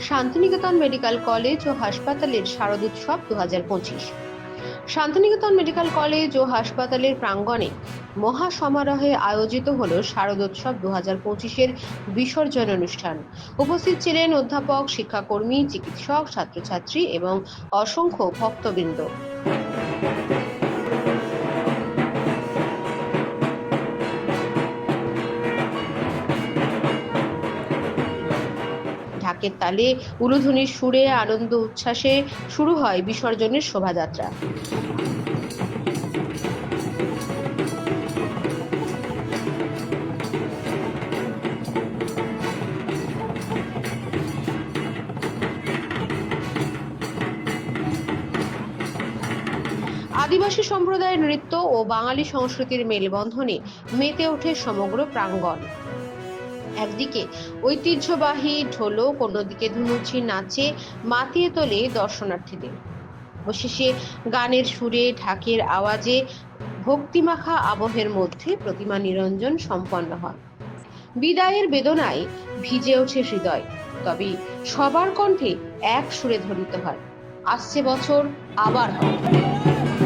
Santiniketan medical college ও হাসপাতালের শারদোৎসব দু হাজার পঁচিশ। শান্তিনিকেতন মেডিকেল কলেজ ও হাসপাতালের প্রাঙ্গণে মহা সমারোহে আয়োজিত হল শারদোৎসব দু হাজার পঁচিশের বিসর্জন অনুষ্ঠান। উপস্থিত ছিলেন অধ্যাপক, শিক্ষাকর্মী, চিকিৎসক, ছাত্রছাত্রী এবং অসংখ্য ভক্তবৃন্দ। ঢাকের তালে উলুধ্বনির সুরে আনন্দ উচ্ছ্বাসে শুরু হয় বিসর্জনের শোভাযাত্রা। আদিবাসী সম্প্রদায়ের নৃত্য ও বাঙালি সংস্কৃতির মেলবন্ধনে মেতে ওঠে সমগ্র প্রাঙ্গণ। একদিকে ঐতিহ্যবাহী ঢোলক, অন্যদিকে ধুনুচি নাচে মাতিয়ে তোলে দর্শনার্থীদের। অবশেষে গানের সুরে, ঢাকের আওয়াজে ভক্তিমাখা আবহের মধ্যে প্রতিমা নিরঞ্জন সম্পন্ন হয়। বিদায়ের বেদনায় ভিজে ওঠে হৃদয়, তবে সবার কণ্ঠে এক সুরে ধ্বনিত হয়। আসছে বছর আবার হবে।